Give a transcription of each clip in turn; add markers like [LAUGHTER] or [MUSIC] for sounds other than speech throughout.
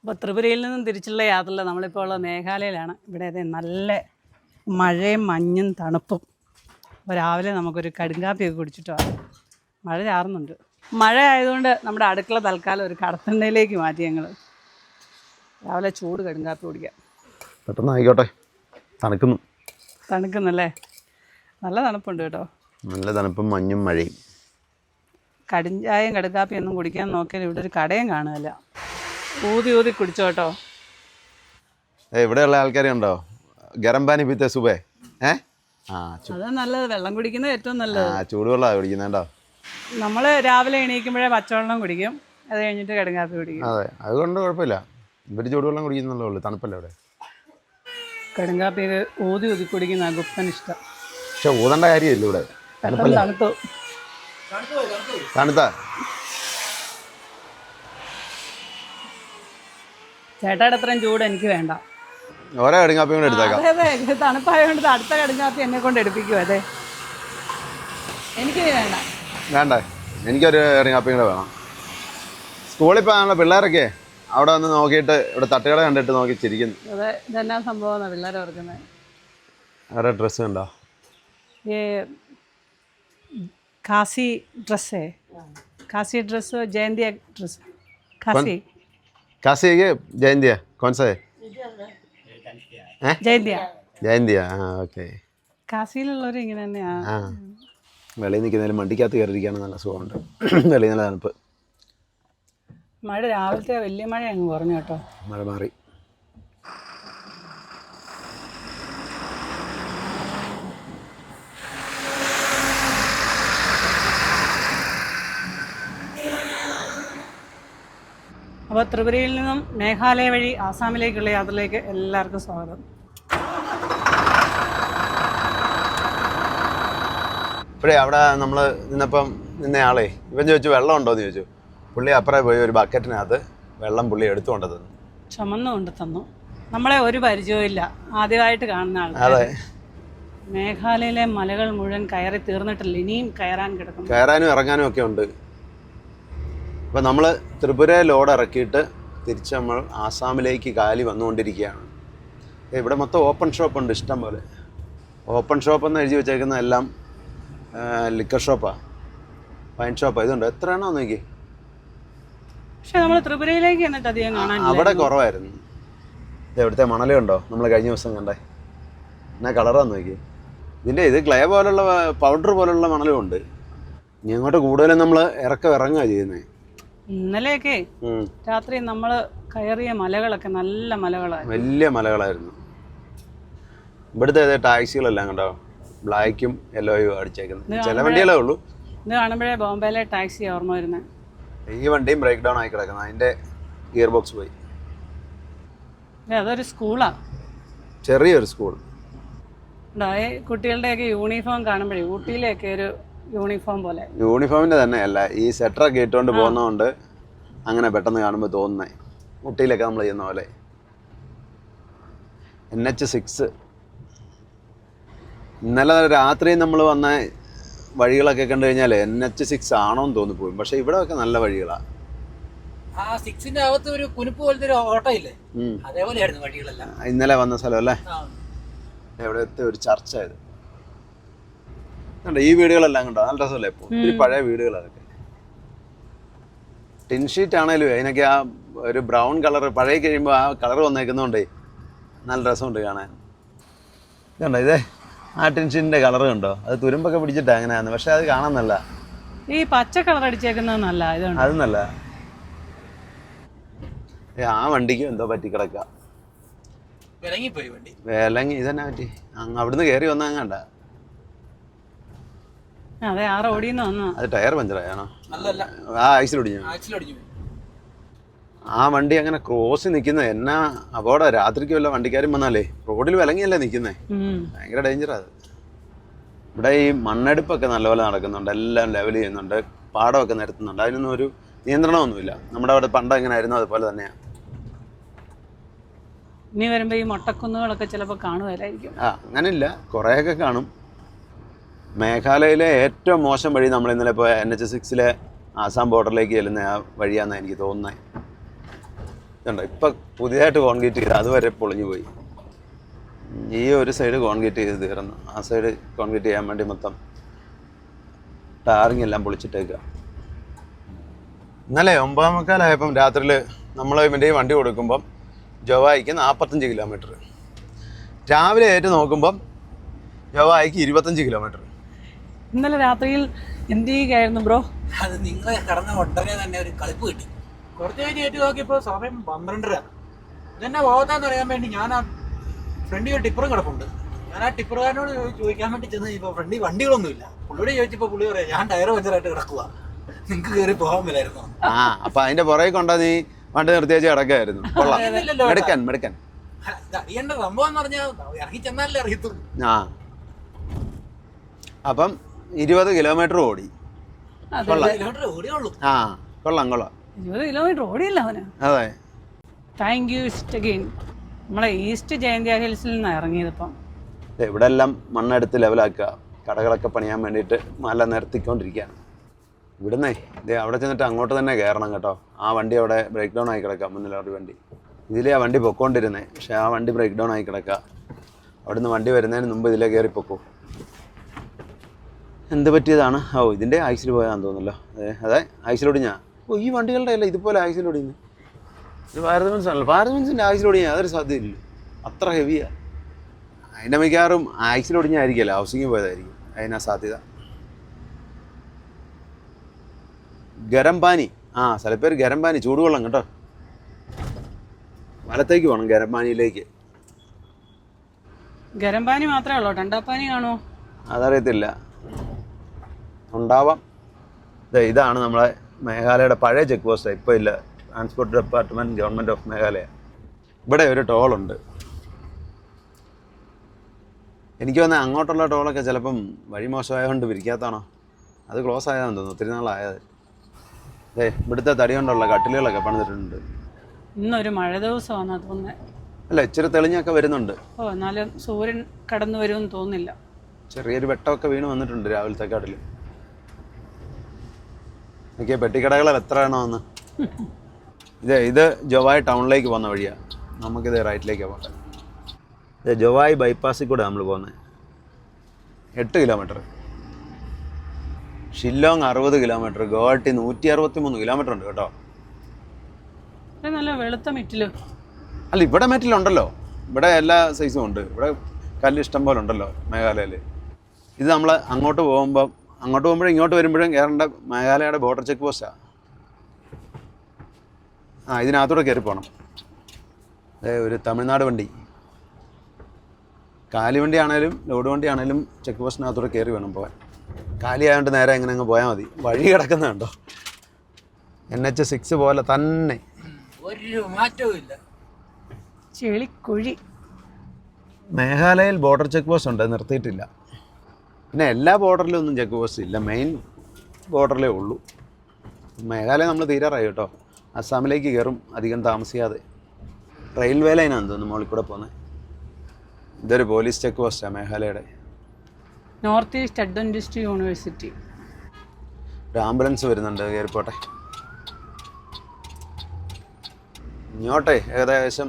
അപ്പോൾ ത്രിപുരയിൽ നിന്നും തിരിച്ചുള്ള യാത്രയിൽ നമ്മളിപ്പോൾ ഉള്ള മേഘാലയയിലാണ്. ഇവിടെ അതെ നല്ല മഴയും മഞ്ഞും തണുപ്പും. അപ്പോൾ രാവിലെ നമുക്കൊരു കടുങ്കാപ്പിയൊക്കെ കുടിച്ചിട്ട് വരാം. മഴ ചാറുന്നുണ്ട്. മഴ ആയതുകൊണ്ട് നമ്മുടെ അടുക്കള തൽക്കാലം ഒരു കടത്തണ്ണയിലേക്ക് മാറ്റി ഞങ്ങൾ രാവിലെ ചൂട് കടുങ്കാപ്പി കുടിക്കാം. പെട്ടെന്ന് ആയിക്കോട്ടെ. തണുക്കുന്നു. തണുക്കുന്നല്ലേ? നല്ല തണുപ്പുണ്ട് കേട്ടോ. നല്ല തണുപ്പും മഞ്ഞും മഴയും. കടിഞ്ചായം കടുക്കാപ്പിയൊന്നും കുടിക്കാൻ നോക്കിയാൽ ഇവിടെ ഒരു കടയും കാണുകയില്ല. ഊതി ഊതി കുടിച്ചോ കേട്ടോ. ഏ ഇവിടെയുള്ള ആൾക്കാരെ ഉണ്ടോ ഗരം പാനി പിത്തെ സുബേ. ഏ? ആ അത് നല്ലത്. വെള്ളം കുടിക്കുന്നത് ഏറ്റവും ആ നല്ലത് ചൂടുവെള്ളമാണ് കുടിക്കുന്നുണ്ടോ നമ്മൾ രാവിലെ എണീക്കുമ്പോഴേ പച്ചവെള്ളം കുടിക്കും. അത് കഴിഞ്ഞിട്ട് കടുങ്കാപ്പി കുടിക്കും. അതെ അതുകൊണ്ട് കുഴപ്പമില്ല. ഇവർ ചൂടുവെള്ളം കുടിക്കുന്നല്ലോ ഉള്ളു. തണുപ്പല്ലേ അവിടെ? കടുങ്കാപ്പി ഊതി ഊതി കുടിക്കുന്ന ഗുപ്തൻ ഇഷ്ടം. പക്ഷെ ഊതണ്ട കാര്യമില്ല ഇവിടെ. തണുത്തു? ചേട്ടായുടെ അത്രയും ചൂട് എനിക്ക് വേണ്ട. ഓരോ കടുങ്കാപ്പി കൊണ്ട് എടുത്തേക്കാം. അതെ അതെ തണുപ്പായതുകൊണ്ട് അടുത്ത കടുങ്കാപ്പി എന്നെ കൊണ്ട് എടുപ്പിക്കും അതെ. എനിക്കിനി വേണ്ട. വേണ്ടേ? എനിക്കൊരു കടുങ്കാപ്പി കൂടെ വേണം. സ്കൂളിൽ പോകാനുള്ള പിള്ളേരൊക്കെ അവിടെ വന്ന് നോക്കിയിട്ട് ഇവിടെ തട്ടുകട കണ്ടിട്ട് നോക്കി ചിരിക്കുന്നു. അതെ ഇതെന്നാ സംഭവം പിള്ളേരെ ഓർക്കുന്നത് അവരുടെ ഡ്രസ്സ് കണ്ടോ ഈ കാസി ഡ്രസ്സേ Khasi dress Jaintia dress Kasi. Dress है खासी ड्रेस जयंती ड्रेस खासी കാസിക്ക് ജയന്തിയ കോൺസേ ജയന്തിയ ജയന്തിയ ആ ഓക്കെ കാസിയിലുള്ളവർ ഇങ്ങനെ തന്നെയാ ആ വെളിയിൽ നിൽക്കുന്നതിൽ മണ്ടിക്കകത്ത് കയറിയിരിക്കുകയാണ് നല്ല സുഖമുണ്ട് വെളിയിൽ നല്ല തണുപ്പ് മഴ രാവിലത്തെ വലിയ മഴ അങ്ങ് കുറഞ്ഞു കേട്ടോ മഴ മാറി അപ്പോൾ ത്രിപുരയിൽ നിന്നും മേഘാലയ വഴി ആസാമിലേക്കുള്ള യാത്രയിലേക്ക് എല്ലാവർക്കും സ്വാഗതം. ഇപ്പോഴേ അവിടെ നമ്മൾ നിന്നപ്പം നിന്നയാളെ ഇവൻ ചോദിച്ചു വെള്ളം ഉണ്ടോ? എന്ന് ചോദിച്ചു. പുള്ളി അപ്പുറം പോയി ഒരു ബക്കറ്റിനകത്ത് വെള്ളം പുള്ളി എടുത്തുകൊണ്ട് തന്നു ചുമന്നു കൊണ്ട് തന്നു. നമ്മളെ ഒരു പരിചയവും ഇല്ല. ആദ്യമായിട്ട് കാണുന്ന ആൾ അതെ. മേഘാലയയിലെ മലകൾ മുഴുവൻ കയറി തീർന്നിട്ടില്ല. ഇനിയും കയറാൻ കിടക്കും കയറാനും ഇറങ്ങാനും ഒക്കെ ഉണ്ട്. അപ്പം നമ്മൾ ത്രിപുര ലോഡ് ഇറക്കിയിട്ട് തിരിച്ച് നമ്മൾ ആസാമിലേക്ക് കാലി വന്നുകൊണ്ടിരിക്കുകയാണ്. ഇവിടെ മൊത്തം ഓപ്പൺ ഷോപ്പ് ഉണ്ട് ഇഷ്ടം പോലെ ഓപ്പൺ ഷോപ്പ് എന്ന് എഴുതി വെച്ചേക്കുന്ന എല്ലാം ലിക്കർ ഷോപ്പാണ് വൈൻ ഷോപ്പാണ് ഇതുണ്ട്? എത്രയാണോ നോക്കി പക്ഷേ നമ്മൾ ത്രിപുരയിലേക്ക് എന്നിട്ട് അധികം കാണാൻ അവിടെ കുറവായിരുന്നു. ഇവിടുത്തെ മണലുണ്ടോ നമ്മൾ കഴിഞ്ഞ ദിവസം കണ്ടേ. എന്നാ കളറാന്ന് നോക്കി ഇതിന്റെ ഇത് ക്ലേ പോലുള്ള പൗഡർ പോലുള്ള മണലും ഉണ്ട്. ഇനി അങ്ങോട്ട് കൂടുതലും നമ്മൾ ഇറക്കം ഇറങ്ങുക ചെയ്യുന്നത് ഇന്നലെയൊക്കെ രാത്രി നമ്മൾ കയറിയ മലകളൊക്കെ നല്ല മലകളായിരുന്നു. വലിയ മലകളായിരുന്നു. ഇവിടുത്തെ ടാക്സികളെല്ലാം കണ്ടോ? ബ്ലാക്കും യെല്ലോയും അടിച്ചേക്കുന്നത്. ചില വണ്ടികളേ ഉള്ളൂ. ഇത് കാണുമ്പോഴേ ബോംബെയിലെ ടാക്സി ഓർമ്മ വരുന്നത് ഈ വണ്ടിയും ബ്രേക്ക് ഡൗൺ ആയി കിടക്കുന്നത് അതിന്റെ ഗിയർ ബോക്സ് പോയി അതൊരു സ്കൂളാ. ചെറിയൊരു സ്കൂൾ. കുട്ടികളുടെയൊക്കെ യൂണിഫോം കാണുമ്പോഴേ ഊട്ടിയിലെയൊക്കെ ഒരു യൂണിഫോം പോലെ. യൂണിഫോമിന്റെ തന്നെ അല്ല ഈ സെറ്ററൊക്കെ ഇട്ടുകൊണ്ട് പോകുന്നതുകൊണ്ട് അങ്ങനെ പെട്ടെന്ന് കാണുമ്പോൾ തോന്നുന്നേ. ഊട്ടിയിലൊക്കെ നമ്മൾ ചെയ്യുന്ന പോലെ. എൻ എച്ച് സിക്സ് ഇന്നലെ രാത്രി നമ്മൾ വന്ന വഴികളൊക്കെ കണ്ടു കഴിഞ്ഞാൽ എൻ എച്ച് സിക്സ് ആണോ എന്ന് തോന്നിപ്പോയി പക്ഷെ ഇവിടെ ഒക്കെ നല്ല വഴികളാണ് ആ സിക്സിന്റെ അകത്ത് ഒരു കുനിപ്പ് പോലത്തെ ഒരു ഓട്ടോ ഇല്ലേ? അതേപോലെയായിരുന്നു വഴികളെല്ലാം. ഇന്നലെ വന്ന സ്ഥലം അല്ലേ? എവിടെ ഒരു ചർച്ച ഇത്? കണ്ടോ ഈ വീടുകളെല്ലാം കണ്ടോ? നല്ല രസമല്ലേ? ഇപ്പോൾ ഒത്തിരി പഴയ വീടുകൾ അതൊക്കെ ടിൻ ഷീറ്റ് ആണേലും അതിനൊക്കെ ആ ഒരു ബ്രൗൺ കളർ പഴയ കഴിയുമ്പോൾ ആ കളർ വന്നേക്കുന്നതുകൊണ്ടേ നല്ല രസമുണ്ട് കാണാൻ. കണ്ടോ ഇതേ? ആ ടിൻ ഷീറ്റിന്റെ കളർ കണ്ടോ? അത് തുരുമ്പൊക്കെ പിടിച്ചിട്ട് അങ്ങനെയാന്ന് പക്ഷെ അത് കാണാൻ നല്ല. ഈ പച്ച കളർ അടിച്ചേക്കുന്നത് നല്ല അത് നല്ല. ഏ, ആ വണ്ടിക്ക് എന്തോ പറ്റി കിടക്കുക വിലങ്ങി വണ്ടി. വേലങ്ങി ഇതന്നെ പറ്റി? അവിടുന്ന് കയറി വന്നങ്ങണ്ട അതെ ആ റോഡിൽ നിന്ന് വന്നു അത് ടയർ പഞ്ചറായാണോ? ആ ആ വണ്ടി അങ്ങനെ ക്രോസ് നിൽക്കുന്നത് എന്നാ അപകടം? രാത്രിക്ക് വല്ല വണ്ടിക്കാരും വന്നാലേ റോഡിൽ വിലങ്ങിയല്ലേ നിൽക്കുന്നേ? ഭയങ്കര ഡേഞ്ചറാ അത്. ഇവിടെ ഈ മണ്ണെടുപ്പൊക്കെ നല്ലപോലെ നടക്കുന്നുണ്ട്. എല്ലാം ലെവൽ ചെയ്യുന്നുണ്ട്. പാടമൊക്കെ നിരത്തുന്നുണ്ട്. അതിനൊന്നും ഒരു നിയന്ത്രണമൊന്നുമില്ല. നമ്മുടെ അവിടെ പണ്ട് എങ്ങനെ ആയിരുന്നു അതുപോലെ തന്നെയാണ് ഇനി വരുമ്പോൾ ഈ മൊട്ടക്കുന്നുകളൊക്കെ ചിലപ്പോൾ കാണുമായിരിക്കും ആ അങ്ങനെയില്ല. കുറേയൊക്കെ കാണും. മേഘാലയയിലെ ഏറ്റവും മോശം വഴി നമ്മൾ ഇന്നലെ പോയ എൻ എച്ച് സിക്സിലെ ആസാം ബോർഡറിലേക്ക് ചെല്ലുന്ന ആ വഴിയാണെന്നാണ് എനിക്ക് തോന്നുന്നത്. ഇതുണ്ട് ഇപ്പം പുതിയതായിട്ട് കോൺക്രീറ്റ് ചെയ്ത് അതുവരെ പൊളിഞ്ഞു പോയി. ഈ ഒരു സൈഡ് കോൺക്രീറ്റ് ചെയ്ത് തീർന്നു. ആ സൈഡ് കോൺക്രീറ്റ് ചെയ്യാൻ വേണ്ടി മൊത്തം ടാറിങ് എല്ലാം പൊളിച്ചിട്ടേക്കുക ഇന്നലെ ഒമ്പതാം മുക്കാലായപ്പം രാത്രിയിൽ നമ്മൾ ഇവന്റെ വണ്ടി കൊടുക്കുമ്പം ജവായിക്ക് നാൽപ്പത്തഞ്ച് കിലോമീറ്റർ. രാവിലെ ഏറ്റ് നോക്കുമ്പം ജവായിക്ക് ഇരുപത്തഞ്ച് കിലോമീറ്റർ. ഇന്നലെ രാത്രിയിൽ എന്ത് ചെയ്യുകയായിരുന്നു ബ്രോ? അത് നിങ്ങളെ കടന്ന ഉടനെ തന്നെ ഒരു കളിപ്പ് കിട്ടി. കുറച്ച് കഴിഞ്ഞ് ഏറ്റു നോക്കിയപ്പോൾ സമയം പന്ത്രണ്ടര ഇതെന്നെ പോകത്താന്ന് അറിയാൻ വേണ്ടി ഞാൻ ആ ഫ്രണ്ടിൽ ഒരു ടിപ്പറും കിടപ്പുണ്ട്. ഞാൻ ആ ടിപ്പറുകാരനോട് ചോദിക്കാൻ വേണ്ടി ചെന്ന് ഇപ്പോൾ വണ്ടികളൊന്നും വണ്ടികളൊന്നുമില്ല. പുള്ളിയോട് ചോദിച്ചപ്പോൾ പുള്ളി പറയാം ഞാൻ ടയർ പഞ്ചറായിട്ട് കിടക്കുക നിങ്ങൾക്ക് കയറി പോകാൻ മേലായിരുന്നു? ആ അപ്പൊ അതിന്റെ പുറകെ കൊണ്ടാ നീ വണ്ടി നിർത്തിയേച്ച് കിടക്കായിരുന്നു കൊള്ളാം. മെടുക്കാൻ മെടുക്കാൻ. അറിയേണ്ട സംഭവം എന്ന് പറഞ്ഞാൽ ഇറങ്ങി ചെന്നാലേ അറിയത്തുള്ളൂ. ആ. അപ്പം ഇരുപത് കിലോമീറ്റർ ഓടി. ആ കൊള്ളാം കൊള്ളാം. ഇരുപത് കിലോമീറ്റർ ഓടിയില്ല അവന്? അതെ. താങ്ക് യു അഗെയിൻ നമ്മളെ ഈസ്റ്റ് ജയന്തിയ ഹിൽസിൽ നിന്ന് ഇറങ്ങിയതിപ്പം. ഇവിടെ എല്ലാം മണ്ണെടുത്ത് ലെവലാക്കുക. കടകളൊക്കെ പണിയാൻ വേണ്ടിയിട്ട് മല നിരത്തിക്കൊണ്ടിരിക്കുകയാണ്. ഇവിടുന്നേ ഇതേ അവിടെ ചെന്നിട്ട് അങ്ങോട്ട് തന്നെ കയറണം കേട്ടോ. ആ വണ്ടി അവിടെ ബ്രേക്ക് ഡൗൺ ആയി കിടക്കാം മുന്നിലൊരു വണ്ടി. ഇതിലേ ആ വണ്ടി പൊക്കോണ്ടിരുന്നേ. പക്ഷേ ആ വണ്ടി ബ്രേക്ക് ഡൗൺ ആയി കിടക്കുക. അവിടുന്ന് വണ്ടി വരുന്നതിന് മുമ്പ് ഇതിലേ കയറി പൊക്കോ എന്ത് പറ്റിയതാണ്? ഓ ഇതിന്റെ ആക്സിൽ പോയാന്ന് തോന്നുന്നല്ലോ. അതെ അതെ ആക്സിലൊടിഞ്ഞാ ഓ ഈ വണ്ടികളുടെ അല്ല ഇതുപോലെ ആക്സിലൊടിഞ്ഞ് ഇത് ഭാരതമെൻസ് ആണല്ലോ ഭാരതമെൻസിന്റെ ആക്സിലൊടിഞ്ഞാൽ അതൊരു സാധ്യതയില്ല. അത്ര ഹെവിയാണ് അതിന്റെ മിക്കവാറും ആക്സിലൊടിഞ്ഞായിരിക്കുമല്ലോ ഹൗസിങ്ങിൽ പോയതായിരിക്കും. അതിനാ സാധ്യത. ഗരം പാനി. ആ സ്ഥലപ്പേര് ഗരം പാനി. ചൂടുവെള്ളം കേട്ടോ. വലത്തേക്ക് പോകണം ഗരം പാനിയിലേക്ക്. ഗരം പാനി മാത്രമേ ഉള്ളൂ? ടണ്ടാപ്പാനി കാണുമോ അതറിയത്തില്ല. ഉണ്ടാവാം. ഇതാണ് നമ്മളെ മേഘാലയയുടെ പഴയ ചെക്ക് പോസ്റ്റ്. ഇപ്പോൾ ഇല്ല. Transport department government of Meghalaya ഇവിടെ ഒരു ടോളുണ്ട് എനിക്ക് വന്ന അങ്ങോട്ടുള്ള ടോളൊക്കെ ചിലപ്പം വഴി മോശമായതുകൊണ്ട് വിരിക്കാത്താണോ അത് ക്ലോസ് ആയതാണെന്ന് തോന്നുന്നു. ഒത്തിരി നാളായത്. അതെ ഇവിടുത്തെ തടി കൊണ്ടുള്ള കട്ടിലുകളൊക്കെ പണിതിട്ടുണ്ട്. ഇന്നൊരു മഴ ദിവസമാണ് തോന്നുന്നത് അല്ല ഇച്ചിരി തെളിഞ്ഞൊക്കെ വരുന്നുണ്ട്. ഓ എന്നാലും സൂര്യൻ കടന്നു വരുമെന്ന് തോന്നുന്നില്ല. ചെറിയൊരു വെട്ടമൊക്കെ വീണ് വന്നിട്ടുണ്ട് രാവിലത്തെ കാട്ടിൽ നോക്കിയ പെട്ടിക്കടകൾ എത്ര എണ്ണമെന്ന്? ഇത് ഇത് ജവായ് ടൗണിലേക്ക് പോകുന്ന വഴിയാണ് നമുക്കിത് റൈറ്റിലേക്കാണ് പോകേണ്ടത് ഇത് ജവായ് ബൈപ്പാസിൽ കൂടെ നമ്മൾ പോകുന്നത് എട്ട് കിലോമീറ്റർ. ഷില്ലോങ് അറുപത് കിലോമീറ്റർ. ഗുവാഹട്ടി നൂറ്റി അറുപത്തി മൂന്ന് കിലോമീറ്റർ ഉണ്ട് കേട്ടോ. നല്ല വെളുത്ത മെറ്റിൽ. അല്ല ഇവിടെ മെറ്റിലുണ്ടല്ലോ. ഇവിടെ എല്ലാ സൈസും ഉണ്ട്. ഇവിടെ കല്ല് ഇഷ്ടം പോലെ ഉണ്ടല്ലോ മേഘാലയയിൽ ഇത് നമ്മൾ അങ്ങോട്ട് പോകുമ്പോൾ അങ്ങോട്ട് പോകുമ്പോഴും ഇങ്ങോട്ട് വരുമ്പോഴും കയറേണ്ട മേഘാലയയുടെ ബോർഡർ ചെക്ക് പോസ്റ്റാണ് ആ. ഇതിനകത്തൂടെ കയറി പോകണം അതെ ഒരു തമിഴ്നാട് വണ്ടി. കാലി വണ്ടി ആണേലും ലോഡ് വണ്ടി ആണേലും ചെക്ക് പോസ്റ്റിനകത്തൂടെ കയറി വേണം പോകാൻ കാലി ആയതുകൊണ്ട് നേരെ എങ്ങനെ അങ്ങ് പോയാൽ മതി. വഴി കിടക്കുന്നുണ്ടോ എൻ എച്ച് സിക്സ് പോലെ തന്നെ. ഒരു മാറ്റവും ഇല്ല. ചെളിക്കുഴി. മേഘാലയയിൽ ബോർഡർ ചെക്ക് പോസ്റ്റ് ഉണ്ട് നിർത്തിയിട്ടില്ല. പിന്നെ എല്ലാ ബോർഡറിലും ഒന്നും ചെക്ക് പോസ്റ്റ് ഇല്ല. മെയിൻ ബോർഡറിലേ ഉള്ളൂ. മേഘാലയ നമ്മൾ തീരാറായി കേട്ടോ. അസ്സാമിലേക്ക് കയറും അധികം താമസിയാതെ. റെയിൽവേ ലൈനാണ് തോന്നുന്നു മുകളിൽ കൂടെ പോകുന്നത് ഇതൊരു പോലീസ് ചെക്ക് പോസ്റ്റാണ് മേഘാലയയുടെ. North east Adventist university. ഒരു ആംബുലൻസ് വരുന്നുണ്ട് കയറിപ്പോട്ടെ ഇങ്ങോട്ടെ ഏകദേശം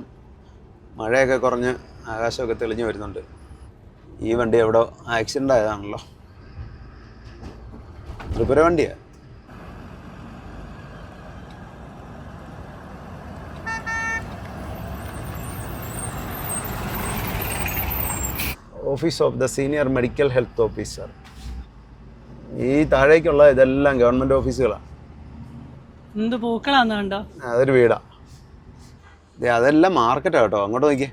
മഴയൊക്കെ കുറഞ്ഞ് ആകാശമൊക്കെ തെളിഞ്ഞു വരുന്നുണ്ട്. ഈ വണ്ടി എവിടെ ആക്സിഡന്റ് ആയതാണല്ലോ. ത്രിപുര വണ്ടിയാ? Office of the senior medical health officer ഈ താഴേക്കുള്ള ഇതെല്ലാം ഗവൺമെന്റ് ഓഫീസുകളാണ് എന്ത് പൂക്കളാന്ന് കണ്ടോ? അതൊരു വീടാ. അതെല്ലാം മാർക്കറ്റാ കേട്ടോ. അങ്ങോട്ട് നോക്കിയേ.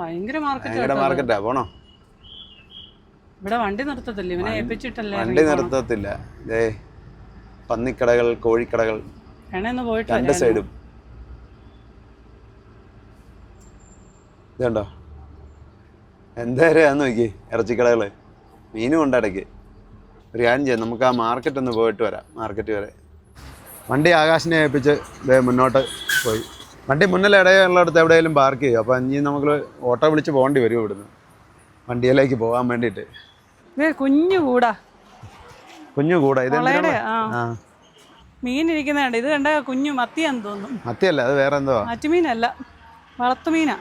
ഭയങ്കര മാർക്കറ്റാ പോണോ? ഇവിടെ വണ്ടി നിർത്തത്തില്ല? ഇവനെ ഏൽപ്പിച്ചിട്ടല്ലേ വണ്ടി നിർത്തത്തില്ല. ദേ പന്നിക്കടകൾ കോഴിക്കടകൾ വേണേന്ന് പോയിട്ട് രണ്ട്. സൈഡും. ഇതുണ്ടോ? എന്തായാലും നോക്കി ഇറച്ചിക്കടകൾ മീനും ഉണ്ട് ഇടയ്ക്ക്. ഒരു കാര്യം ചെയ്യാം നമുക്ക് ആ മാർക്കറ്റ് ഒന്ന് പോയിട്ട് വരാം മാർക്കറ്റ് വരെ. വണ്ടി ആകാശിനെ ഏൽപ്പിച്ച് മുന്നോട്ട് പോയി. വണ്ടി മുന്നിൽ ഇടയുള്ളടത്ത് എവിടെയെങ്കിലും പാർക്ക് ചെയ്യും? അപ്പോൾ ഇനി നമുക്ക് ഓട്ടോ വിളിച്ച് പോകേണ്ടി വരും ഇവിടുന്ന്. വണ്ടിയിലേക്ക് പോകാൻ വേണ്ടിയിട്ട്. കുഞ്ഞു കൂടാ കുഞ്ഞു കൂടാ ഇത് മീൻ ഇത് കണ്ട കുഞ്ഞു മത്തിയാന്ന് തോന്നുന്നു. മത്തിയല്ല അത് വേറെ എന്തോ മറ്റുമീനല്ല വളർത്തുമീനാ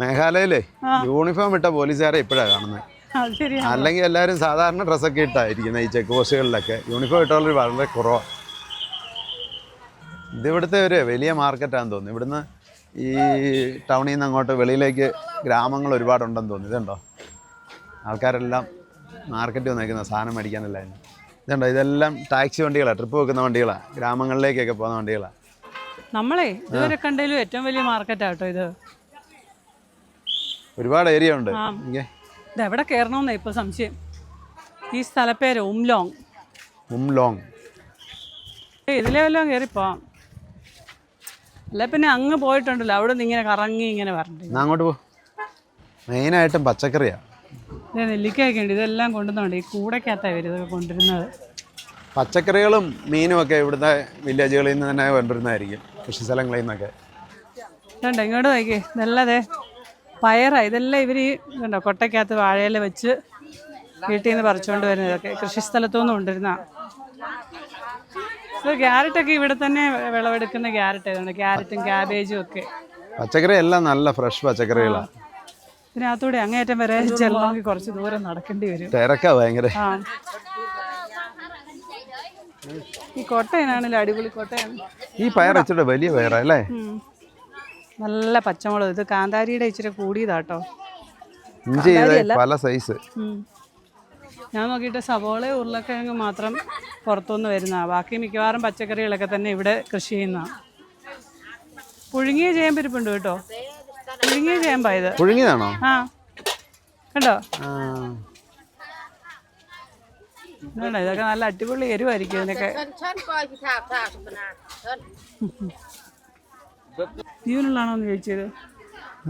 മേഘാലയയിലേ. യൂണിഫോം ഇട്ട പോലീസുകാരെ ഇപ്പോഴാണ് കാണുന്നത് അല്ലെങ്കിൽ എല്ലാവരും സാധാരണ ഡ്രസ്സൊക്കെ ഇട്ടായിരിക്കുന്നത് ഈ ചെക്ക് പോസ്റ്റുകളിലൊക്കെ യൂണിഫോം ഇട്ടുള്ളവർ വളരെ കുറവാണ് ഇതിവിടുത്തെ ഒരു വലിയ മാർക്കറ്റാന്ന് തോന്നുന്നു. ഇവിടുന്ന് ഈ ടൗണിൽ നിന്ന് അങ്ങോട്ട് വെളിയിലേക്ക് ഗ്രാമങ്ങൾ ഒരുപാടുണ്ടെന്ന് തോന്നുന്നു. ഇതുണ്ടോ? ആൾക്കാരെല്ലാം മാർക്കറ്റ് വന്നേക്കുന്ന സാധനം മേടിക്കാനല്ലായിരുന്നു ഇതുണ്ടോ? ഇതെല്ലാം ടാക്സി വണ്ടികളാണ് ട്രിപ്പ് വെക്കുന്ന വണ്ടികളാണ് ഗ്രാമങ്ങളിലേക്കൊക്കെ പോകുന്ന വണ്ടികളാണ് നമ്മളെ ഇതുവരെ കണ്ടതിലും ഏറ്റവും വലിയ മാർക്കറ്റാട്ടോ ഇത്. ഒരുപാട് ഏരിയ ഉണ്ട്. ആ. ഇங்கே ഇത് എവിടെ കയറണമെന്നാ ഇപ്പൊ സംശയം. ഈ സ്ഥലപ്പേര് ഉംലോങ്. ഉംലോങ്. ഇതിലെ വല്ലതും കയറിപ്പോവാം അല്ല പിന്നെ അങ്ങ് പോയിട്ടുണ്ടല്ലോ അവിടെ നിന്ന് ഇങ്ങനെ കറങ്ങി ഇങ്ങനെ എന്നാ അങ്ങോട്ട് പോ. മെയിനായിട്ടും പച്ചക്കറിയാണ് നെല്ലിക്കയൊക്കെ ഉണ്ട്. ഇതെല്ലാം കൊണ്ടുവന്നുണ്ട് ഈ കൂടക്കകത്താണ് ഇവർ ഇതൊക്കെ കൊണ്ടുവരുന്നത്. പച്ചക്കറികളും മീനും ഒക്കെ ഇവിടുത്തെ വില്ലേജുകളിൽ നിന്ന് തന്നെ കൊണ്ടുവരുന്നതായിരിക്കും. കൃഷി സ്ഥലങ്ങളിൽ നിന്നൊക്കെ. കണ്ടോ ഇങ്ങോട്ട് നോക്കി നല്ലതേ. പയറാണ് ഇതെല്ലാം ഇവർ ഈ ഇതുണ്ടോ? കൊട്ടയ്ക്കകത്ത് വാഴയില വെച്ച് വീട്ടിൽ നിന്ന് പറിച്ചുകൊണ്ട് വരുന്നതൊക്കെ കൃഷിസ്ഥലത്തു നിന്ന് കൊണ്ടുവരുന്ന. ക്യാരറ്റൊക്കെ ഇവിടെ തന്നെ വിളവെടുക്കുന്ന ക്യാരറ്റ് ക്യാരറ്റും ക്യാബേജും ഒക്കെ. പച്ചക്കറി എല്ലാം നല്ല ഫ്രഷ് പച്ചക്കറികളാണ് ഇതിനകത്തൂടെ അങ്ങേറ്റം വരെ ചെല്ലണമെങ്കിൽ കുറച്ച് ദൂരം നടക്കേണ്ടി വരും. തിരക്കാ ഭയങ്കര. ആ. ഈ കോട്ടയനാണല്ലോ അടിപൊളി കോട്ടയാണ് ഈ പയർ ഇച്ചിരി വലിയ പയറല്ലേ. നല്ല പച്ചമുളക്. ഇത് കാന്താരിയുടെ ഇച്ചിരി കൂടിയതാട്ടോ. ഇഞ്ചി പല സൈസ്. ഞാൻ നോക്കിയിട്ട് സവോള ഉരുളക്കിഴങ്ങ് മാത്രം പുറത്തുനിന്ന് വരുന്ന ബാക്കി മിക്കവാറും പച്ചക്കറികളൊക്കെ തന്നെ ഇവിടെ കൃഷി ചെയ്യുന്ന പുഴുങ്ങിയ ചേമ്പിരിപ്പുണ്ട് കേട്ടോ. പുഴുങ്ങിയ ചേമ്പാ ഇത്. പുഴുങ്ങിയതാണോ? ആ. കണ്ടോ? ഇതൊക്കെ നല്ല അടിപൊളി എരിവായിരിക്കും ഇതിനൊക്കെ. ജീവനുള്ളാണോ എന്ന് ചോദിച്ചത്?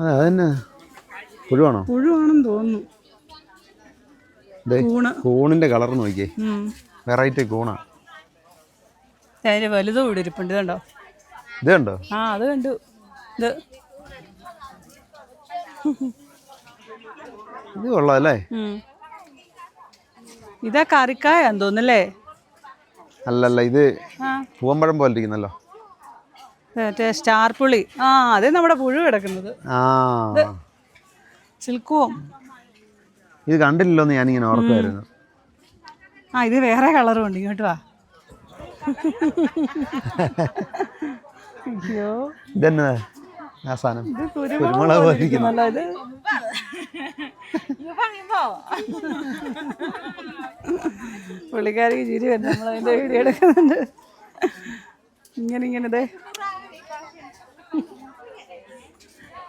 അതന്നെ. പുഴുവാണോ? പുഴുവാണെന്ന് തോന്നുന്നു. കൂണിന്റെ കളർ നോക്കിയേ. വെറൈറ്റി കൂണാ. അതിന് വലുതും ഇവിടെ ഇരിപ്പുണ്ട്. ഇതുണ്ടോ? ഇത് കണ്ടോ ആ അത് കണ്ടു. ഇത്. ഇത് കൊള്ളാം അല്ലേ. ഇതാ കറിക്കായാന്ന് തോന്നുന്നല്ലേ അല്ലല്ല ഇത് പൂവമ്പഴം പോലെ ഇരിക്കുന്നല്ലോ. സ്റ്റാർ പുളി. ആ അത് നമ്മുടെ പുഴു കിടക്കുന്നത്. ഇത് കണ്ടില്ലല്ലോ ഞാൻ ഇങ്ങനെ ഓർക്കുമായിരുന്നു ആ ഇത് വേറെ കളറും ഉണ്ട് ഇങ്ങോട്ട് വാ. [LAUGHS] അയ്യോ. ഇതെന്നാ? ആ സാധനം. കുരുമുളക് ഇത് പുള്ളിക്കാരിക്ക് ചിരി വരും നമ്മളതിന്റെ വീഡിയോ എടുക്കുന്നുണ്ട്. ഇങ്ങനെ ഇങ്ങനെ ഇതേ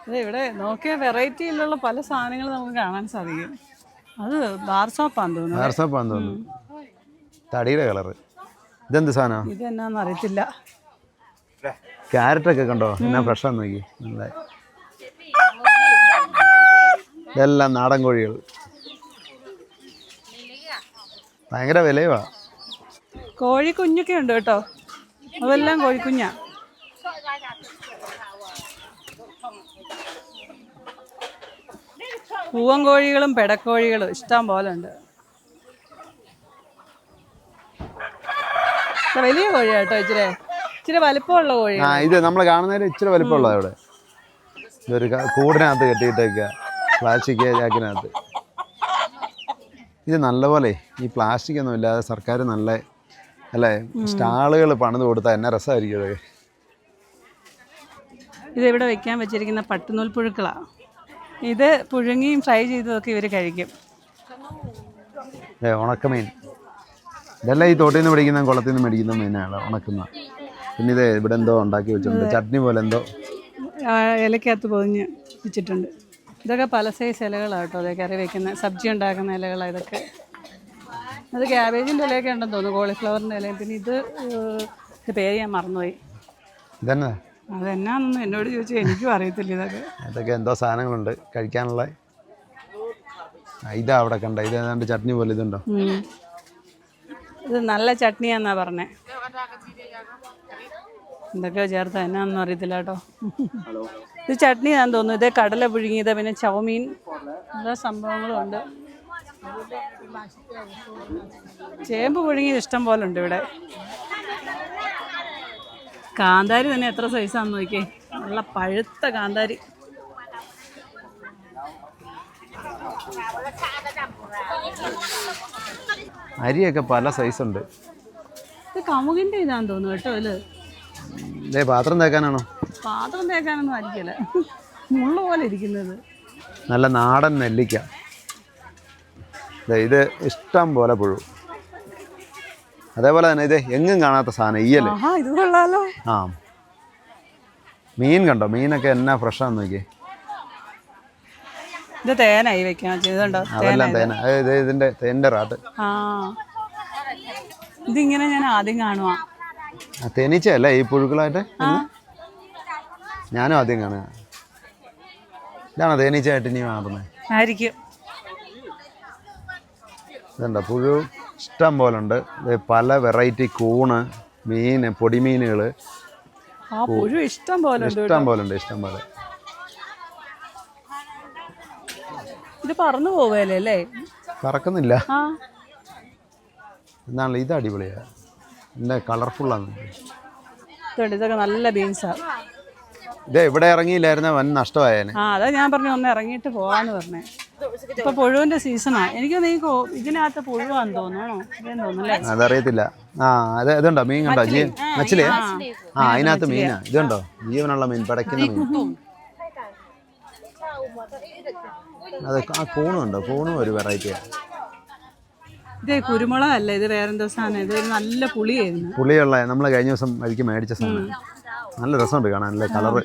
അതെ ഇവിടെ നോക്കിയ വെറൈറ്റിയിലുള്ള പല സാധനങ്ങൾ നമുക്ക് കാണാൻ സാധിക്കും. അത് ബാർ സോപ്പാന്ന് തോന്നുന്നു. വാട്സാപ്പാന്ന് തോന്നുന്നു. തടിയുടെ കളറ്. ഇതെന്ത് സാധനം? ഇതെന്നാന്ന് അറിയത്തില്ല. ക്യാരറ്റ് ഒക്കെ കണ്ടോ? എന്നാ ഫ്രഷാന്ന് നോക്കി. നല്ല ഇതെല്ലാം നാടൻ കോഴികൾ. ഭയങ്കര വിലയുവാ. കോഴി കുഞ്ഞൊക്കെ ഉണ്ട് കേട്ടോ. അതെല്ലാം കോഴിക്കുഞ്ഞാ പൂവൻ കോഴികളും പെടക്കോഴികളും ഇഷ്ടം പോലെ ഉണ്ട്. വലിയ കോഴിയാട്ടോ ഇച്ചിരി. ഇച്ചിരി വലിപ്പമുള്ള കോഴി ആ ഇത് നമ്മൾ കാണുന്നതിന് ഇച്ചിരി വലിപ്പമുള്ള ഇവിടെ. ഇതൊരു കൂടിനകത്ത് കെട്ടിയിട്ടേക്കുക പ്ലാസ്റ്റിക് ചാക്കിനകത്ത് ഇത് നല്ലപോലെ ഈ പ്ലാസ്റ്റിക് ഒന്നും ഇല്ലാതെ സർക്കാർ നല്ല അല്ലേ സ്റ്റാളുകൾ പണിത് കൊടുത്താൽ എന്നെ രസമായിരിക്കും ഇതൊക്കെ. ഇത് ഇവിടെ വെക്കാൻ വെച്ചിരിക്കുന്ന പട്ടുനൂൽ പുഴുക്കളാ. ഇത് പുഴുങ്ങിയും ഫ്രൈ ചെയ്തതൊക്കെ ഇവർ കഴിക്കും. ഉണക്കമീൻ. ഇതെല്ലാം ഈ തോട്ടിൽ നിന്ന് പിടിക്കുന്ന കുളത്തിൽ നിന്ന് മേടിക്കുന്ന മീനാണ് ഉണക്കുന്ന. പിന്നെ ഇത് ഇവിടെ എന്തോ ഉണ്ടാക്കി വെച്ചിട്ടുണ്ട്. ചട്നി പോലെ എന്തോ. ഇലക്കകത്ത് പൊതിഞ്ഞ് വെച്ചിട്ടുണ്ട്. ഇതൊക്കെ പല സൈസ് ഇലകളാണ് കേട്ടോ. അതൊക്കെ കറി വെക്കുന്ന സബ്ജി ഉണ്ടാക്കുന്ന ഇലകളാണ് ഇതൊക്കെ. അത് ക്യാബേജിന്റെ ഇലയൊക്കെ ഉണ്ടെന്ന് തോന്നുന്നു കോളിഫ്ലവറിന്റെ ഇലയും. പിന്നെ ഇത് ഇത് പേര് ഞാൻ മറന്നുപോയി. ഇതന്നെ? അതെന്നാന്നൊന്നും എന്നോട് ചോദിച്ചാൽ എനിക്കും അറിയത്തില്ല ഇതൊക്കെ. ഇതൊക്കെ എന്തോ സാധനങ്ങളുണ്ട് കഴിക്കാനുള്ള. ഇതാ അവിടെ കണ്ട ഇത് ഏതാണ്ട് ചട്നി പോലെ ഇതുണ്ടോ? ഇത് നല്ല ചട്നിയാന്നാ പറഞ്ഞേ. എന്തൊക്കെയോ ചേർത്ത എന്നാന്നും അറിയത്തില്ല കേട്ടോ. ഇത് ചട്നി ഞാൻ തോന്നുന്നു. ഇതേ കടല പുഴുങ്ങിയത് പിന്നെ ചൗമീൻ. എല്ലാ സംഭവങ്ങളും ഉണ്ട്. ചേമ്പ് പുഴുങ്ങിയത് ഇഷ്ടം പോലെ ഉണ്ട് ഇവിടെ. കാന്താരി തന്നെ എത്ര സൈസാന്ന് നോക്കിയേ. നല്ല പഴുത്ത കാന്താരി. അരിയൊക്കെ പല സൈസ് ഉണ്ട്. ഇത് കമുകിന്റെ ഇതാന്ന് തോന്നുന്നു കേട്ടോ ഇത്. ഇതേ പാത്രം തേക്കാനാണോ? പാത്രം തേക്കാനൊന്നും ആയിരിക്കില്ല. മുള്ള പോലെ ഇരിക്കുന്നത്. നല്ല നാടൻ നെല്ലിക്ക. ഇത് ഇഷ്ടം പോലെ പുഴു. അതേപോലെ തന്നെ ഇത് എങ്ങും കാണാത്ത സാധനം ഈയൽ ഇത് കൊള്ളാലോ. ആ. മീൻ കണ്ടോ? മീനൊക്കെ എന്നാ ഫ്രഷാന്ന് നോക്കിയേ. ഇത് തേനായി വെക്കാൻ ചെയ്തുണ്ടോ അതെല്ലാം തേന. ഇതിന്റെ തേന്റെ റാട്ട് ആ. ഇതിങ്ങനെ ഞാൻ ആദ്യം കാണുവാ. തേനീച്ചയല്ലേ ഈ പുഴുക്കളായിട്ട്? ഞാനും ആദ്യം കാണുക. ഇതാണോ തേനീച്ചയായിട്ട് ഇനി മാറുന്നത് ആയിരിക്കും. ഇതുണ്ടോ? പുഴു ഇഷ്ടം പോലെ ഉണ്ട് പല വെറൈറ്റി കൂണ് മീൻ പൊടിമീനുകൾ പുഴു ഇഷ്ടം പോലെ ഉണ്ട് ഇഷ്ടം പോലെ ഉണ്ട് ഇഷ്ടം പോലെ. ഇത് പറന്നു പോവല്ലേ അല്ലേ? പറക്കുന്നില്ല. എന്നാണല്ലോ ഇത് അടിപൊളിയാ. എന്റെ കളർഫുള്ളാണ് ഇതൊക്കെ നല്ല ബീൻസാ ഇത് ഇവിടെ ഇറങ്ങിയില്ലായിരുന്ന വൻ നഷ്ടമായേനെ. ആ അതാ ഞാൻ പറഞ്ഞു ഒന്ന് ഇറങ്ങിയിട്ട് പോവാന്ന് പറഞ്ഞേ. ഇപ്പൊ പുഴുവിന്റെ സീസണാ എനിക്ക് നീ ഇതിനകത്ത് പുഴുവാന്ന് തോന്നുന്നു അതറിയത്തില്ല. ആ അത് ഇതുണ്ടോ മീൻ കണ്ടോ ജീവൻ മച്ചിലേ? ആ. അതിനകത്ത് മീനാ. ഇതുണ്ടോ? ജീവനുള്ള മീൻ പടക്കുന്ന മീൻ. അത് ആ കൂണുണ്ടോ കൂണും ഒരു വെറൈറ്റിയാണ് ഇത് കുരുമുളകല്ല ഇത് വേറെന്തോ സാധനം. ഇത് ഒരു നല്ല പുളിയായിരുന്നു. പുളിയുള്ള നമ്മൾ കഴിഞ്ഞ ദിവസം അരിക്ക് മേടിച്ച സാധനം. നല്ല രസമുണ്ട് കാണാൻ നല്ല കളറ്.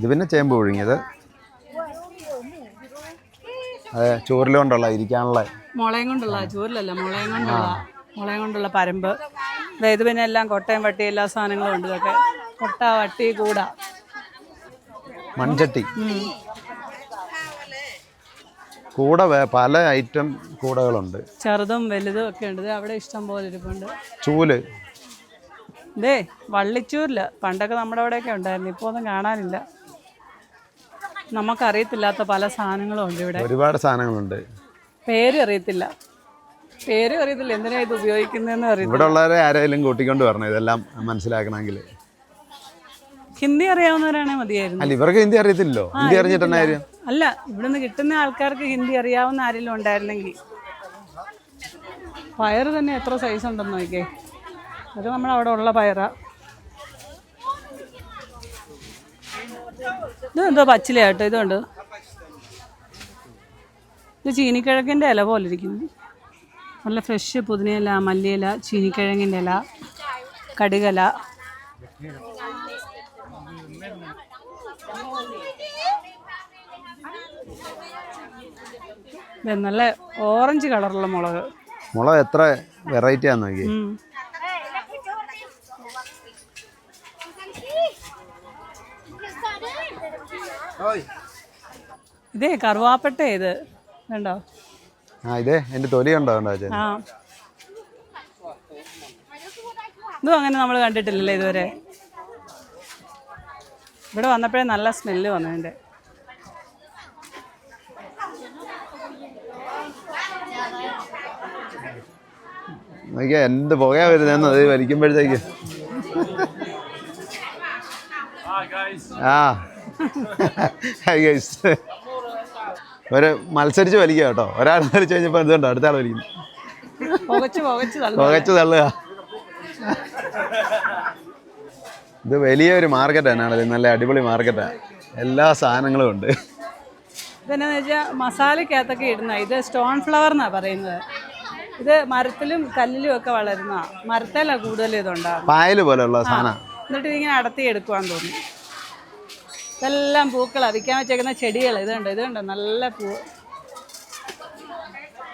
ഇത് പിന്നെ ചേമ്പ് ഒഴുങ്ങിയത് അതെ ചോറിലുകൊണ്ടുള്ള ഇരിക്കാനുള്ള. മുളയും കൊണ്ടുള്ള ചോറിലല്ല മുളയും കൊണ്ടുള്ള മുളയും കൊണ്ടുള്ള പരമ്പ്. അതായത് പിന്നെ എല്ലാം കൊട്ടയും വട്ടി എല്ലാ സാധനങ്ങളും ഉണ്ട്. ഇതൊക്കെ കൊട്ട വട്ടി കൂട. മൺചട്ടി. കൂട പല ഐറ്റം കൂടകളുണ്ട്. ചെറുതും വലുതും ഒക്കെ ഉണ്ട്. അവിടെ ഇഷ്ടം പോലെ ഇരിപ്പുണ്ട്. ചൂൽ. ഇതേ വള്ളിച്ചൂരിൽ പണ്ടൊക്കെ നമ്മുടെ അവിടെയൊക്കെ ഉണ്ടായിരുന്നു. ഇപ്പോൾ ഒന്നും കാണാനില്ല. നമുക്കറിയത്തില്ലാത്ത പല സാധനങ്ങളും ഉണ്ട് ഇവിടെ. ഒരുപാട് സാധനങ്ങളുണ്ട്. പേര് അറിയത്തില്ല. പേരും അറിയത്തില്ല. എന്തിനാ ഇത് ഉപയോഗിക്കുന്നതെന്ന് അറിയത്തില്ല. ഇവിടെ ഉള്ളവരെ ആരെങ്കിലും കൂട്ടിക്കൊണ്ട് വരണം. ഇതെല്ലാം മനസ്സിലാക്കണമെങ്കിൽ. ഹിന്ദി അറിയാവുന്നവരാണെ മതിയായിരുന്നു. അല്ല ഇവർക്ക് ഹിന്ദി അറിയത്തില്ലല്ലോ. ഹിന്ദി അറിഞ്ഞിട്ടുണ്ടായിരുന്നു അല്ല ഇവിടുന്ന് കിട്ടുന്ന ആൾക്കാർക്ക് ഹിന്ദി അറിയാവുന്ന ആരെങ്കിലും ഉണ്ടായിരുന്നെങ്കിൽ. പയർ തന്നെ എത്ര സൈസ് ഉണ്ടെന്ന് നോക്കിയേ അത് നമ്മളവിടെ ഉള്ള പയറാ. ഇത് എന്തോ പച്ചിലയാട്ടോ ഇതുണ്ട്. ഇത് ചീനിക്കിഴങ്ങിന്റെ ഇല പോലെ ഇരിക്കുന്നു. നല്ല ഫ്രഷ് പുതിനയില മല്ലിയില ചീനിക്കിഴങ്ങിന്റെ ഇല കടുകല നല്ല ഓറഞ്ച് കളറുള്ള മുളക്. മുളക് എത്ര വെറൈറ്റി ആണെന്ന് നോക്കി. ഇതേ കറുവാപ്പട്ട ഇത്. കണ്ടോ? ആ ഇതേ എന്റെ തൊലി ഉണ്ടോ ഉണ്ടോ ആ. ഇതും അങ്ങനെ നമ്മൾ കണ്ടിട്ടില്ലല്ലേ ഇതുവരെ? ഇവിടെ വന്നപ്പോഴേ നല്ല സ്മെല്ല് വന്നതിന്റെ നോക്കിയാ എന്ത് പുകയാ വരുന്നതെന്ന് അത് വലിക്കുമ്പോഴത്തേക്ക്. ആ. ഹായ് ഗൈസ് ഒരു മത്സരിച്ച് വലിക്കുക കേട്ടോ. ഒരാൾ മത്സരിച്ച് കഴിഞ്ഞപ്പോൾ എന്തുകൊണ്ട് അടുത്ത ആൾ വലിക്കുന്നു പുകച്ച് പുകച്ച് തള്ളു പുകച്ച് തള്ളുക. ഇത് വലിയൊരു മാർക്കറ്റ് തന്നെയാണ്. നല്ല അടിപൊളി മാർക്കറ്റാ. എല്ലാ സാധനങ്ങളും ഉണ്ട്. ഇതെന്നാന്ന് വെച്ചാൽ മസാലക്കകത്തൊക്കെ ഇടുന്ന ഇത് സ്റ്റോൺ ഫ്ലവർ എന്നാണ് പറയുന്നത്. ഇത് മരത്തിലും കല്ലിലും ഒക്കെ വളരുന്ന മരത്തല്ല കൂടുതൽ ഇതുണ്ടാവും പായൽ പോലെയുള്ള സാധനം. എന്നിട്ട് ഇതിങ്ങനെ അടത്തി എടുക്കുവാൻ തോന്നി. ഇതെല്ലാം പൂക്കളാണ് വിൽക്കാൻ വെച്ചേക്കുന്ന ചെടികൾ ഇതുണ്ട് ഇതുണ്ട്. നല്ല പൂ.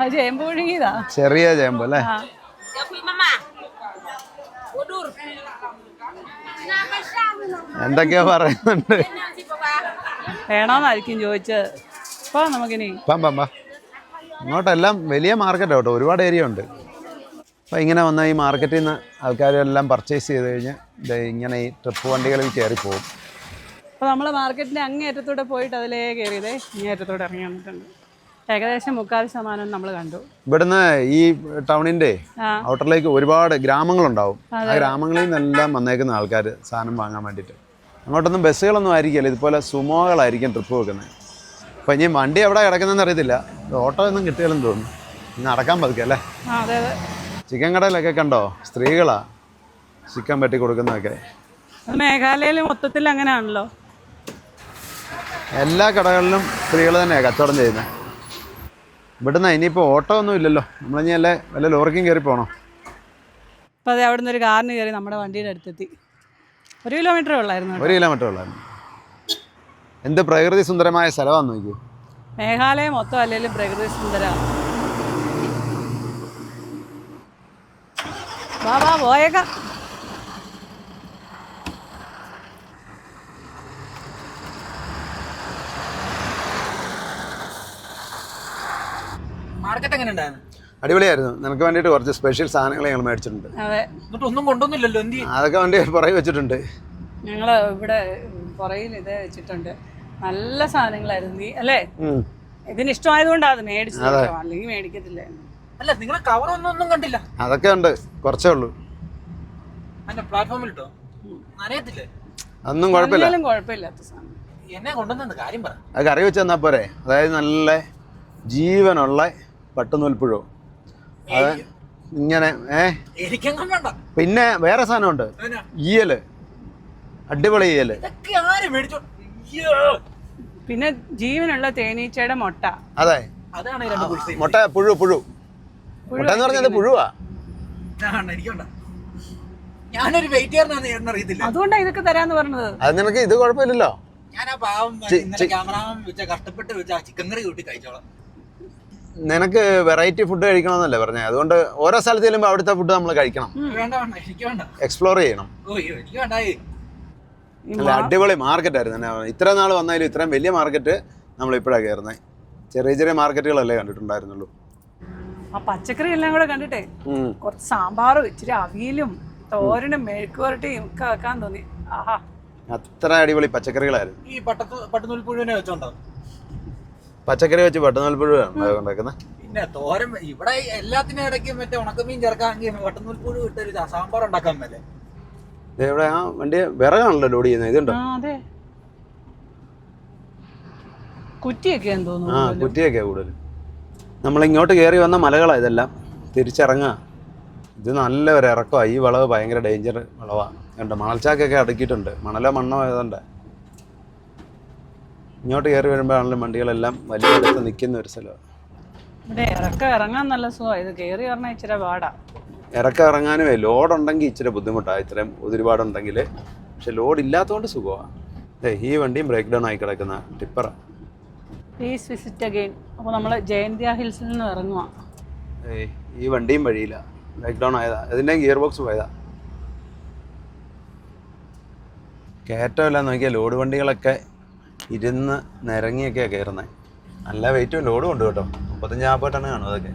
അത് ചേമ്പ് ഒഴുകിയതാ ചെറിയ ചേമ്പ് അല്ലേ? എന്തൊക്കെയാ പറയുന്നുണ്ട്? വേണോന്നായിരിക്കും ചോദിച്ചത്. ഇപ്പൊ നമുക്കിനി. ഇങ്ങോട്ടെല്ലാം വലിയ മാർക്കറ്റ് കേട്ടോ. ഒരുപാട് ഏരിയ ഉണ്ട്. അപ്പോൾ ഇങ്ങനെ വന്ന ഈ മാർക്കറ്റിൽ നിന്ന് ആൾക്കാരെല്ലാം പർച്ചേസ് ചെയ്ത് കഴിഞ്ഞ് ഇങ്ങനെ ഈ ട്രിപ്പ് വണ്ടികളിൽ കയറി പോകും അപ്പോൾ നമ്മൾ മാർക്കറ്റിന്റെ അങ്ങേയറ്റത്തൂടെ പോയിട്ട് അതിലേ കയറിയതേ ഇങ്ങേറ്റത്തോടെ ഇറങ്ങി വന്നിട്ടുണ്ട്. ഏകദേശം മുക്കാൽ ശതമാനം നമ്മൾ കണ്ടു. ഇവിടുന്ന് ഈ ടൗണിന്റെ ഔട്ടറിലേക്ക് ഒരുപാട് ഗ്രാമങ്ങളുണ്ടാവും. ആ ഗ്രാമങ്ങളിൽ നിന്നെല്ലാം വന്നേക്കുന്ന ആൾക്കാർ സാധനം വാങ്ങാൻ വേണ്ടിയിട്ട്. അങ്ങോട്ടൊന്നും ബസ്സുകളൊന്നും ആയിരിക്കില്ല. ഇതുപോലെ സുമോകളായിരിക്കും ട്രിപ്പ് വെക്കുന്നത്. അപ്പോൾ ഇനി വണ്ടി എവിടെ കിടക്കുന്നതെന്ന് അറിയത്തില്ല. ഓട്ടോ ഒന്നും കിട്ടിയാലും തോന്നുന്നു. ഇന്ന് നടക്കാൻ പതുക്കെ അല്ലേ? ചിക്കൻ കടയിലൊക്കെ കണ്ടോ? സ്ത്രീകളാ ചിക്കൻ വെട്ടി കൊടുക്കുന്നതൊക്കെ. മേഘാലയയിൽ മൊത്തത്തിൽ അങ്ങനെയാണല്ലോ. എല്ലാ കടകളിലും സ്ത്രീകൾ തന്നെയാണ് കച്ചവടം ചെയ്യുന്നത് ഇവിടുന്ന് ഇനിയിപ്പോൾ ഓട്ടോ ഒന്നും ഇല്ലല്ലോ. നമ്മളിനി അല്ലേ വല്ല ലോറിക്കും കയറി പോകണോ അപ്പോൾ അത് അവിടെ നിന്ന് ഒരു കാറിന് കയറി നമ്മുടെ വണ്ടിയുടെ അടുത്തെത്തി. ഒരു കിലോമീറ്റർ ഉള്ളായിരുന്നു. ഒരു കിലോമീറ്റർ ഉള്ളായിരുന്നു. എന്ത് പ്രകൃതി സുന്ദരമായ സ്ഥലമാണെന്ന് നോക്കൂ മേഘാലയ മൊത്തം അല്ലെങ്കിലും പ്രകൃതി സുന്ദര. വാ വാ പോയേക്കാം. മാർക്കറ്റ് എങ്ങനെ ഉണ്ടായിരുന്നു? അടിപൊളിയായിരുന്നു. നിനക്ക് വേണ്ടിയിട്ട് കുറച്ച് സ്പെഷ്യൽ സാധനങ്ങൾ ഞങ്ങൾ മേടിച്ചിട്ടുണ്ട്. അതെ. എന്നിട്ട് ഒന്നും കൊണ്ടൊന്നുമില്ലല്ലോ എന്ത് അതൊക്കെ വണ്ടി പുറകെ വെച്ചിട്ടുണ്ട്. ഞങ്ങൾ ഇവിടെ പുറയിൽ ഇത് വെച്ചിട്ടുണ്ട്. നല്ല സാധനങ്ങളായിരുന്നു നീ അല്ലേ. ഇതിന് ഇഷ്ടമായതുകൊണ്ടാണ് അത്. മേടിച്ചത് കേട്ടോ. അല്ലെങ്കിൽ മേടിക്കത്തില്ല. അല്ല നിങ്ങളെ കവർ ഒന്നും ഒന്നും കണ്ടില്ല? അതൊക്കെ ഉണ്ട് കുറച്ചേ ഉള്ളൂ. അതിന്റെ പ്ലാറ്റ്ഫോമിൽ ഇട്ടോ? നനയത്തില്ലേ അതൊന്നും കുഴപ്പമില്ല. എന്നാലും കുഴപ്പമില്ലാത്ത സാധനം. എന്നെ കൊണ്ടുവന്നു കാര്യം പറ. അത് കറി വെച്ച് തന്നാൽ പോരെ. അതായത് നല്ല ജീവനുള്ള പട്ടുനൂൽപ്പുഴോ. അത് ഇങ്ങനെ ഏ? എനിക്കെങ്ങും വേണ്ട പിന്നെ വേറെ സാധനമുണ്ട്. ഉണ്ട് ഈയൽ. അടിപൊളി ഈയൽ. ഇതൊക്കെ ആര് മേടിച്ചോ. പിന്നെ ജീവനുള്ള തേനീച്ചയുടെ മുട്ട. അതെ. അതാണ് ഈ രണ്ട് കുഴിച്ച് മുട്ട പുഴു പുഴു. മുട്ട എന്ന് പറഞ്ഞത് പുഴുവാ. ഞാനൊരു ചേട്ടൻ അറിയത്തില്ല. അതുകൊണ്ടാണ് ഇതൊക്കെ തരാന്ന് പറഞ്ഞത്. അത് നിനക്ക് ഇത് കുഴപ്പമില്ലല്ലോ. ഞാൻ ആ പാവം ഇന്നലെ ചി- വെച്ച കഷ്ടപ്പെട്ട് വെച്ച ചിക്കൻ കറി കൂട്ടി നിനക്ക് വെറൈറ്റി ഫുഡ് കഴിക്കണമെന്നല്ലേ പറഞ്ഞത് അതുകൊണ്ട് ഓരോ സ്ഥലത്ത് ചെല്ലുമ്പോൾ അവിടുത്തെ ഫുഡ് നമ്മൾ കഴിക്കണം. വേണ്ട വേണ്ട. എനിക്ക് വേണ്ട. എക്സ്പ്ലോർ ചെയ്യണം. അല്ല അടിപൊളി മാർക്കറ്റ് ആയിരുന്നു. തന്നെ ഇത്ര നാൾ വന്നാലും ഇത്രയും വലിയ മാർക്കറ്റ് നമ്മൾ ഇപ്പോഴാണ് കയറുന്നത് ചെറിയ ചെറിയ മാർക്കറ്റുകളല്ലേ കണ്ടിട്ടുണ്ടായിരുന്നുള്ളൂ. ആ പച്ചക്കറി എല്ലാം കൂടെ കണ്ടിട്ടേ കുറച്ച് സാമ്പാറും ഇച്ചിരി അവിയലും തോരനും മെഴുക്കുവരട്ടിയും ഒക്കെ വെക്കാൻ തോന്നി. ആഹാ. അത്ര അടിപൊളി പച്ചക്കറികളായിരുന്നു. ഈ പട്ടത്ത് വെച്ചോണ്ടോ? പച്ചക്കറി വെച്ച് പട്ടുനൂൽപ്പുഴയാണ് ഉണ്ടാക്കുന്നത്. പിന്നെ തോരൻ ഇവിടെ എല്ലാത്തിനും ഇടയ്ക്ക് മറ്റേ ഉണക്കമീൻ ചേർക്കാമെങ്കിൽ പട്ടുനൂൽപ്പുഴു ഇട്ടൊരു സാമ്പാർ ഉണ്ടാക്കാൻ മേലെ. ഇവിടെ ആ വണ്ടി വിറകാണല്ലോ ലോഡ് ചെയ്യുന്നത്. ഇതുണ്ടോ? കുറ്റിയൊക്കെയാന്ന് ആ കുറ്റിയൊക്കെ കൂടുതൽ നമ്മൾ ഇങ്ങോട്ട് കയറി വന്ന മലകളാണ് ഇതെല്ലാം. തിരിച്ചിറങ്ങുക ഇത് നല്ല ഒരു ഇറക്കമാണ് ഈ വളവ് ഭയങ്കര ഡേഞ്ചർ വളവാണ് കണ്ടോ? മണൽച്ചാക്കൊക്കെ അടുക്കിയിട്ടുണ്ട്. മണലോ മണ്ണോ ഏതുണ്ട് ഇങ്ങോട്ട് കയറി വരുമ്പോഴാണല്ലോ വണ്ടികളെല്ലാം വലിയ അടുത്ത് നിൽക്കുന്ന ഒരു സ്ഥലമാണ് ഇവിടെ ഇറക്കം ഇറങ്ങാൻ നല്ല സുഖമാണ് ഇത് കയറി പറഞ്ഞാൽ ഇച്ചിരി പാടാ. ഇറക്കം ഇറങ്ങാനുമേ ലോഡുണ്ടെങ്കിൽ ഇച്ചിരി ബുദ്ധിമുട്ടാണ് ഇത്രയും ഒരുപാടുണ്ടെങ്കിൽ പക്ഷെ ലോഡ് ഇല്ലാത്തതുകൊണ്ട് സുഖമാണ് ഈ വണ്ടിയും ബ്രേക്ക് ഡൗൺ ആയി കിടക്കുന്ന ടിപ്പറാണ് പ്ലീസ് വിസിറ്റ് അഗെയിൻ അപ്പോൾ നമ്മൾ ജയന്തിയ ഹിൽസിൽ നിന്ന് ഇറങ്ങുക ഈ വണ്ടിയും വഴിയില്ല ബ്രേക്ക് ഡൗൺ ആയതാ. ഇതിന്റെയും ഗിയർ ബോക്സ് പോയതാ കയറ്റമില്ല നോക്കിയാൽ ലോഡ് വണ്ടികളൊക്കെ ഇരുന്ന് നിരങ്ങിയൊക്കെയാണ് കയറുന്നത് നല്ല വെയിറ്റും ലോഡും ഉണ്ട് കേട്ടോ. മുപ്പത്തഞ്ച് നാൽപ്പത്തെണ്ണം കാണും അതൊക്കെ.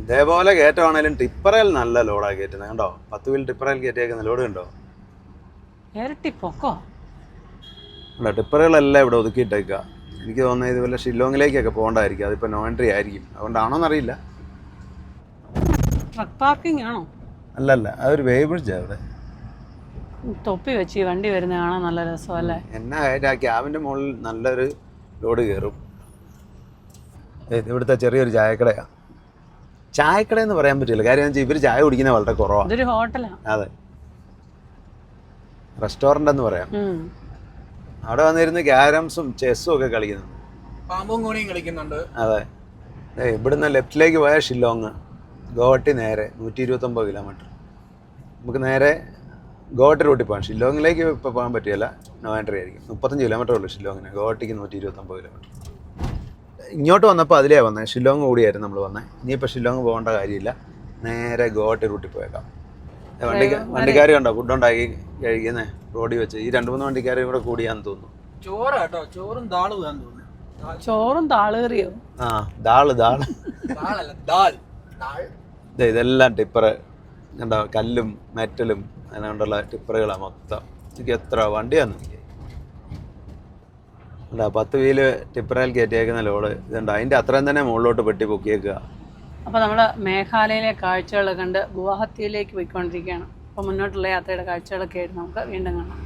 ഇതേപോലെ കയറ്റമാണേലും ടിപ്പറയിൽ നല്ല ലോഡാണ് കയറ്റുന്നത് കണ്ടോ? പത്ത് വീൽ ടിപ്പറയിൽ കയറ്റിയേക്കുന്ന ലോഡ് കണ്ടോ? അല്ല ടിപ്പറുകളെല്ലാം ഇവിടെ ഒതുക്കിയിട്ടേക്കുക എനിക്ക് തോന്നുന്നത് ഇതുപോലെ ഷില്ലോങ്ങിലേക്കൊക്കെ പോകണ്ടായിരിക്കും അതിപ്പോൾ നോ എൻട്രി ആയിരിക്കും. അതുകൊണ്ടാണോന്നറിയില്ല. ട്രക്ക് പാർക്കിംഗ് ആണോ? അല്ലല്ല അതൊരു വേവ് ബ്രിഡ്ജാണ് അവിടെ തൊപ്പി വെച്ച് വണ്ടി വരുന്നത് കാണാൻ നല്ല രസമല്ലേ? എന്നാ കാര്യം ആ ക്യാബിന്റെ മുകളിൽ നല്ലൊരു ലോഡ് കയറും ഇവിടുത്തെ ചെറിയൊരു ചായക്കടയാണ് ചായക്കട എന്ന് പറയാൻ പറ്റില്ല. കാര്യം വെച്ചാൽ ഇവർ ചായ കുടിക്കുന്ന വളരെ കുറവാണ് ഇതൊരു ഹോട്ടലാണ് അതെ. റെസ്റ്റോറന്റ് എന്ന് പറയാം അവിടെ വന്നിരുന്ന് ക്യാരംസും ചെസ്സും ഒക്കെ കളിക്കുന്നുണ്ട് പാമ്പും കോണിയും കളിക്കുന്നുണ്ട്. അതെ. ഇവിടുന്ന് ലെഫ്റ്റിലേക്ക് പോയാൽ ഷില്ലോങ്. ഗോവട്ടി നേരെ നൂറ്റി ഇരുപത്തൊമ്പത് കിലോമീറ്റർ. നമുക്ക് നേരെ ഗോവട്ടി റൂട്ടിൽ പോകാം. ഷില്ലോങ്ങിലേക്ക് ഇപ്പോൾ പോകാൻ പറ്റില്ല നോ എൻട്രി ആയിരിക്കും. മുപ്പത്തഞ്ച് കിലോമീറ്റർ ഉള്ളൂ ഷില്ലോങ്ങിന്. ഗോട്ടിക്ക് നൂറ്റി ഇരുപത്തൊമ്പത് കിലോമീറ്റർ. ഇങ്ങോട്ട് വന്നപ്പോൾ അതിലേ വന്നത് ഷില്ലോങ് കൂടിയായിരുന്നു നമ്മൾ വന്നത് ഇനിയിപ്പോൾ ഷില്ലോങ് പോകേണ്ട കാര്യമില്ല. നേരെ ഗോവട്ടി റൂട്ടിൽ പോയേക്കാം. വണ്ടി വണ്ടിക്കാർ കണ്ടോ? ഫുഡ് ഉണ്ടാക്കി കഴിക്കുന്നേ റോഡിൽ വെച്ച്. ഈ രണ്ട് മൂന്ന് വണ്ടിക്കാരും കൂടെ കൂടിയാന്ന് തോന്നുന്നു. ചോറാ കേട്ടോ ചോറും ദാളും തോന്നുന്നു. ചോറും ആ ദാൾ ദാൾ ദാളല്ല ദാൽ ദാൾ. ദേ ഇതെല്ലാം ടിപ്പറ്. കണ്ടോ? കല്ലും മെറ്റലും അതിനുള്ള ടിപ്പറുകളാണ് മൊത്തം. എനിക്ക് എത്ര വണ്ടിയാന്ന് എനിക്ക് അല്ല പത്ത് വീൽ ടിപ്പറയിൽ കയറ്റിയേക്കുന്ന ലോഡ് ഇതുണ്ട്. അതിന്റെ അത്രയും തന്നെ മുകളിലോട്ട് പെട്ടി പൊക്കിയേക്കുക. അപ്പോൾ നമ്മൾ മേഘാലയയിലെ കാഴ്ചകൾ കണ്ട് ഗുവാഹത്തിയിലേക്ക് പോയിക്കൊണ്ടിരിക്കുകയാണ്. അപ്പോൾ മുന്നോട്ടുള്ള യാത്രയുടെ കാഴ്ചകളൊക്കെ ആയിട്ട് നമുക്ക് വീണ്ടും കാണാം.